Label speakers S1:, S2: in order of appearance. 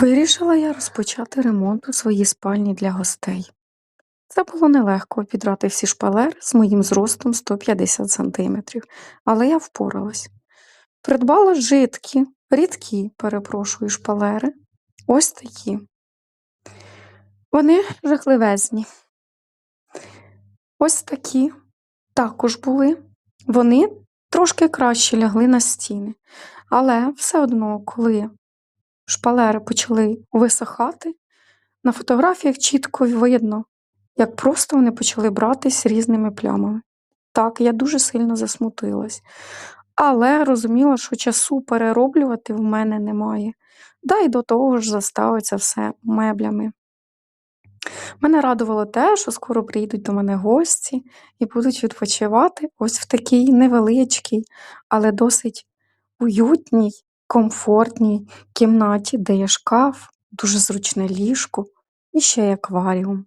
S1: Вирішила я розпочати ремонт у своїй спальні для гостей. Це було нелегко обідрати всі шпалери з моїм зростом 150 см, але я впоралась. Придбала жидкі, рідкі, перепрошую, шпалери. Ось такі. Вони жахливезні. Ось такі також були. Вони трошки краще лягли на стіни. Але все одно, коли шпалери почали висихати, на фотографіях чітко видно, як просто вони почали братись різними плямами. Так, я дуже сильно засмутилась. Але розуміла, що часу перероблювати в мене немає. Да й до того ж заставиться все меблями. Мене радувало те, що скоро прийдуть до мене гості і будуть відпочивати ось в такій невеличкій, але досить уютній, комфортній кімнаті, де є шкаф, дуже зручне ліжко і ще й акваріум.